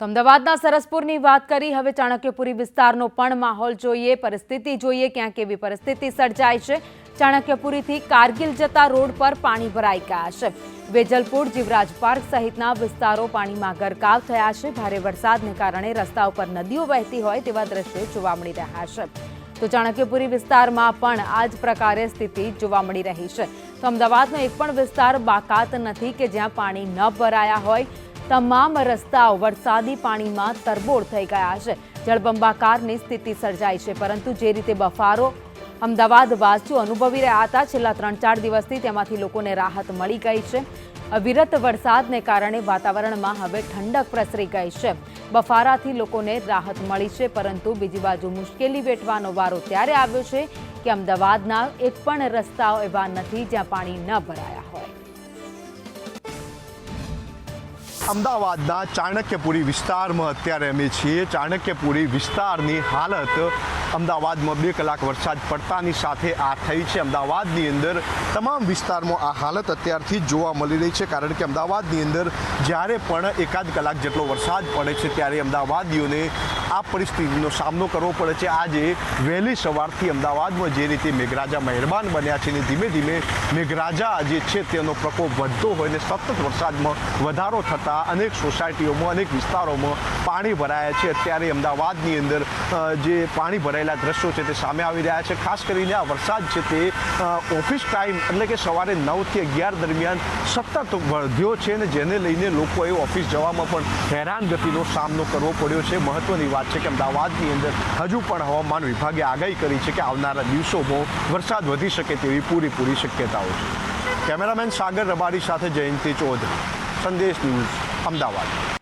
તો અમદાવાદના સરસપુરની વાત કરી. હવે ચાણક્યપુરી વિસ્તારનો પણ માહોલ જોઈએ, પરિસ્થિતિ જોઈએ ક્યાં કેવી પરિસ્થિતિ સર્જાય છે. ચાણક્યપુરીથી કારગિલ જતા રોડ પર પાણી ભરાઈ ગયા છે. વેજલપુર, જીવરાજ પાર્ક સહિતના વિસ્તારો પાણીમાં ગરકાવ થયા છે. ભારે વરસાદને કારણે રસ્તા ઉપર નદીઓ વહેતી હોય તેવા દ્રશ્યો જોવા મળી રહ્યા છે. તો ચાણક્યપુરી વિસ્તારમાં પણ આ જ પ્રકારે સ્થિતિ જોવા મળી રહી છે. તો અમદાવાદનો એક પણ વિસ્તાર બાકાત નથી કે જ્યાં પાણી ન ભરાયા હોય. તમામ રસ્તાઓ વરસાદી પાણીમાં તરબોળ થઈ ગયા છે. જળબંબાકારની સ્થિતિ સર્જાઈ છે, પરંતુ જે રીતે બફારો અમદાવાદ વાસીઓ અનુભવી રહ્યા હતા, છેલ્લા ત્રણ ચાર દિવસથી તેમાંથી લોકોને રાહત મળી ગઈ છે. અવિરત વરસાદને કારણે વાતાવરણમાં હવે ઠંડક પ્રસરી ગઈ છે. બફારાથી લોકોને રાહત મળી છે, પરંતુ બીજી બાજુ મુશ્કેલી વેઠવાનો વારો ત્યારે આવ્યો છે કે અમદાવાદના એક પણ રસ્તાઓ એવા નથી જ્યાં પાણી ન ભરાયા. અમદાવાદના ચાણક્યપુરી વિસ્તારમાં અત્યારે અમે છીએ. ચાણક્યપુરી વિસ્તારની હાલત અમદાવાદમાં બે કલાક વરસાદ પડતાની સાથે આ થઈ છે. અમદાવાદની અંદર તમામ વિસ્તારમાં આ હાલત અત્યારથી જોવા મળી રહી છે, કારણ કે અમદાવાદની અંદર જ્યારે પણ એકાદ કલાક જેટલો વરસાદ પડે છે, ત્યારે અમદાવાદીઓને આ પરિસ્થિતિનો સામનો કરવો પડે છે. આજે વહેલી સવારથી અમદાવાદમાં જે રીતે મેઘરાજા મહેરબાન બન્યા છે ને ધીમે ધીમે મેઘરાજા જે છે તેનો પ્રકોપ વધતો હોય ને સતત વરસાદમાં વધારો થતાં અનેક સોસાયટીઓમાં, અનેક વિસ્તારોમાં પાણી ભરાયા છે. અત્યારે અમદાવાદની અંદર જે પાણી ભરાયેલા દ્રશ્યો છે તે સામે આવી રહ્યા છે. ખાસ કરીને આ વરસાદ છે તે ઓફિસ ટાઈમ એટલે કે સવારે નવથી અગિયાર દરમિયાન સતત વધ્યો છે ને જેને લઈને લોકોએ ઓફિસ જવામાં પણ હેરાનગતિનો સામનો કરવો પડ્યો છે. મહત્વની વાત છે કે અમદાવાદની અંદર હજુ પણ હવામાન વિભાગે આગાહી કરી છે કે આવનારા દિવસોમાં વરસાદ વધી શકે તેવી પૂરેપૂરી શક્યતાઓ છે. કેમેરામેન સાગર રબારી સાથે જયંતિ ચૌધરી. સંદેશ ન્યૂઝ, અમદાવાદ.